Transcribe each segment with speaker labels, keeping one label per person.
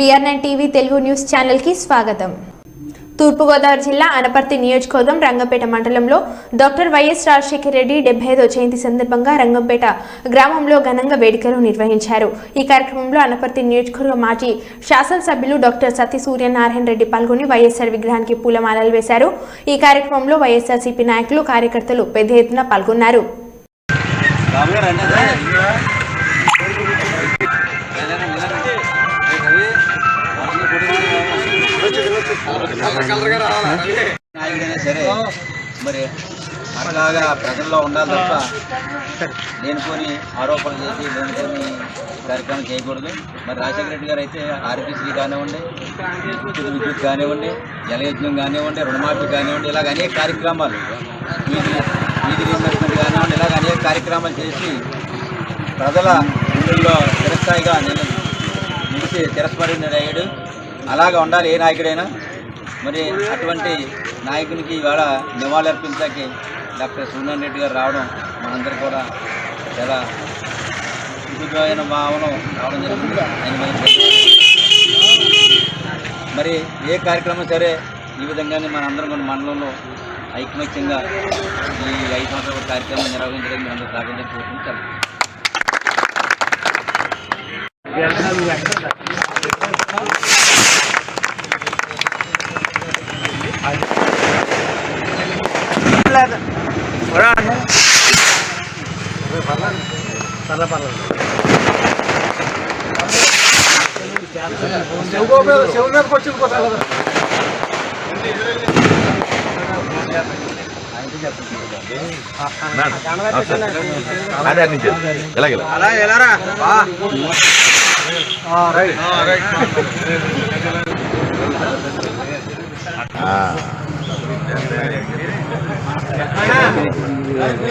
Speaker 1: VR nine TV Telugu news ఛానల్కి స్వాగతం. తూర్పుగోదావరి జిల్లా అనపర్తి నియోజకవర్గం రంగంపేట మండలంలో డాక్టర్ వైఎస్ రాజశేఖర రెడ్డి డెబ్బై ఐదో జయంతి సందర్భంగా రంగంపేట గ్రామంలో ఘనంగా వేడుకలు నిర్వహించారు. ఈ కార్యక్రమంలో అనపర్తి నియోజకవర్గ మాజీ శాసనసభ్యులు డాక్టర్ సతీ సూర్యనారాయణ రెడ్డి పాల్గొని వైఎస్ఆర్ విగ్రహానికి పూలమాలలు వేశారు. ఈ కార్యక్రమంలో వైఎస్ఆర్సీపీ నాయకులు కార్యకర్తలు పెద్ద ఎత్తున పాల్గొన్నారు.
Speaker 2: నాయకుడైనా సరే మరి అలాగా ప్రజల్లో ఉండాలి తప్ప నేను ఆరోపణలు చేసి నేను కార్యక్రమం చేయకూడదు మరి రాజశేఖర రెడ్డి గారు అయితే ఆరోగ్యశ్రీ కానివ్వండి ఉచిత విద్యుత్ కానివ్వండి జలయజ్ఞం కానివ్వండి రుణమాఫీ కానివ్వండి ఇలాగ అనేక కార్యక్రమాలు వీధి వీధి రీఇన్వెస్ట్మెంట్ కానివ్వండి ఇలాగ అనేక కార్యక్రమాలు చేసి ప్రజల గుండెల్లో చిరస్థాయిగా నేను నిలిచి చిరస్మరణ అయ్యాడు అలాగా ఉండాలి. ఏ నాయకుడైనా మరి అటువంటి నాయకునికి ఇవాళ నివాళులర్పించడానికి డాక్టర్ సూర్యనారాయణ రెడ్డి గారు రావడం మనందరూ కూడా చాలా విశుద్ధమైన భావన రావడం జరిగింది ఆయన మరి మరి ఏ కార్యక్రమం సరే ఈ విధంగానే మనందరం మన మండలంలో ఐకమత్యంగా ఈ ఐదు సంవత్సరాల కార్యక్రమం నిర్వహించడానికి మనం సహకరించాలని కోరుకుంటాం చెవు మీదకి వచ్చి
Speaker 3: అదే అన్ని ఎలాగే అలా ఎలారా రైట్. Hey,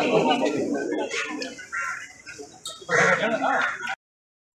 Speaker 3: Thank you.